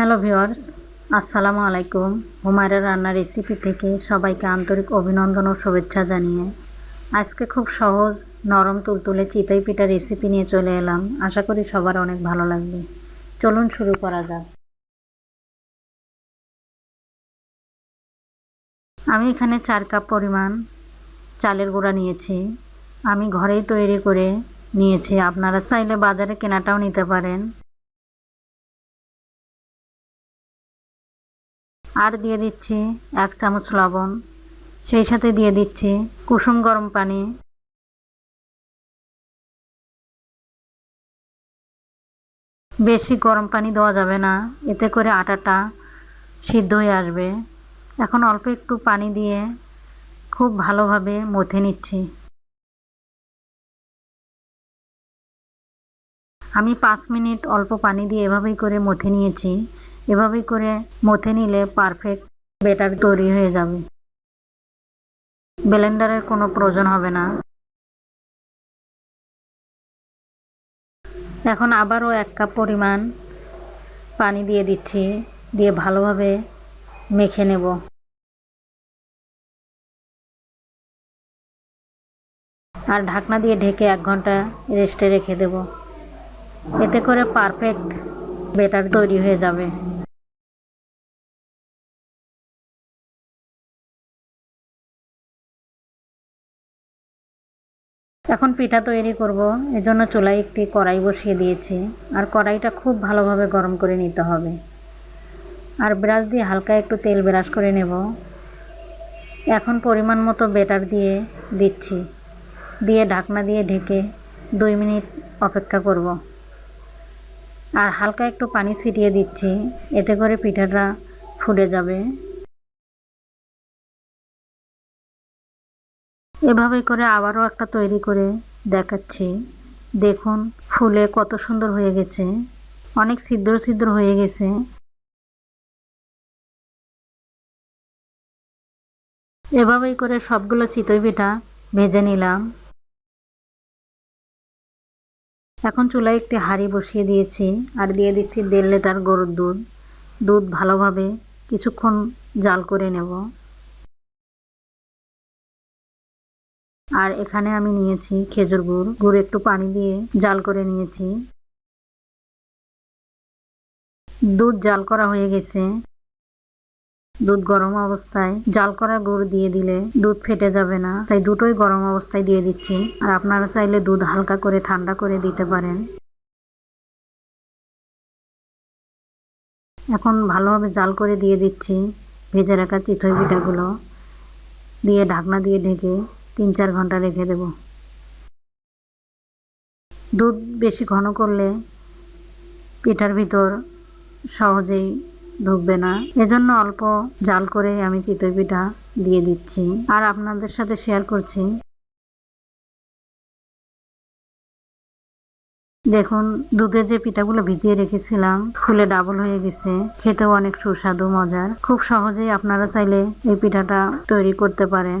Hello viewers আসসালামু আলাইকুম। হুমায়রা রান্নার রেসিপি থেকে সবাইকে আন্তরিক অভিনন্দন ও শুভেচ্ছা জানিয়ে আজকে খুব সহজ, নরম, তুলতুলে চিতই পিঠা রেসিপি নিয়ে চলে এলাম। আশা করি সবার অনেক ভালো লাগবে। চলুন শুরু করা যাক। আমি এখানে চার কাপ পরিমাণ চালের গুঁড়া নিয়েছি। আমি ঘরেই তৈরি করে নিয়েছি। আপনারা চাইলে বাজারে কেনাটাও নিতে পারেন। আর দিয়ে দিচ্ছি এক চামচ লবণ, সেই সাথে দিয়ে দিচ্ছি কুসুম গরম পানি। বেশি গরম পানি দেওয়া যাবে না, এতে করে আটাটা সিদ্ধ হয়ে আসবে। এখন অল্প একটু পানি দিয়ে খুব ভালোভাবে মথে নিচ্ছি। আমি পাঁচ মিনিট অল্প পানি দিয়ে এভাবেই করে মথে নিয়েছি। এভাবেই করে মথে নিলে পারফেক্ট বেটার তৈরি হয়ে যাবে। ব্লেন্ডারের কোনো প্রয়োজন হবে না। এখন আবারও এক কাপ পরিমাণ পানি দিয়ে দিচ্ছি, দিয়ে ভালোভাবে মেখে নেব। আর ঢাকনা দিয়ে ঢেকে এক ঘণ্টা রেস্টে রেখে দেব। এতে করে পারফেক্ট বেটার তৈরি হয়ে যাবে। এখন পিঠা তৈরি করব। এজন্য চুলায় একটি কড়াই বসিয়ে দিয়েছি। আর কড়াইটা খুব ভালোভাবে গরম করে নিতে হবে। আর ব্রাশ দিয়ে হালকা একটু তেল ব্রাশ করে নেব। এখন পরিমাণ মতো বেটার দিয়ে দিচ্ছি। দিয়ে ঢাকনা দিয়ে ঢেকে দুই মিনিট অপেক্ষা করব। আর হালকা একটু পানি ছিটিয়ে দিচ্ছি। এতে করে পিঠাটা ফুলে যাবে। এভাবে করে আবারও একটা তৈরি করে দেখাচ্ছি। দেখুন, ফুলে কত সুন্দর হয়ে গেছে। অনেক ছিদ্র ছিদ্র হয়ে গেছে। এভাবেই করে সবগুলো চিতই পিঠা ভেজে নিলাম। এখন চুলায় একটি হাঁড়ি বসিয়ে দিয়েছি আর দিয়ে দিচ্ছি দেড় লিটার গরুর দুধ। দুধ ভালোভাবে কিছুক্ষণ জাল করে নেব। আর এখানে আমি নিয়েছি খেজুর গুড়। গুড় একটু পানি দিয়ে জাল করে নিয়েছি। দুধ জাল করা হয়ে গেছে। দুধ গরম অবস্থায়। জাল করা গুড় দিয়ে দিলে দুধ ফেটে যাবে না। তাই দুটোই গরম অবস্থায় দিয়ে দিচ্ছি। আর আপনারা চাইলে দুধ হালকা করে ঠান্ডা করে দিতে পারেন। এখন ভালোভাবে জাল করে দিয়ে দিচ্ছি। ভেজে রাখা চিথই পিঠাগুলো। দিয়ে ঢাকনা দিয়ে ঢেকে তিন চার ঘণ্টা রেখে দেব। দুধ বেশি ঘন করলে পিঠার ভিতর সহজেই ঢুকবে না। এজন্য অল্প জাল করে আমি চিতই পিঠা দিয়ে দিচ্ছি। আর আপনাদের সাথে শেয়ার করছি। দেখুন, দুধের যে পিঠাগুলো ভিজিয়ে রেখেছিলাম, ফুলে ডাবল হয়ে গেছে। খেতেও অনেক সুস্বাদু, মজার। খুব সহজেই আপনারা চাইলে এই পিঠাটা তৈরি করতে পারেন।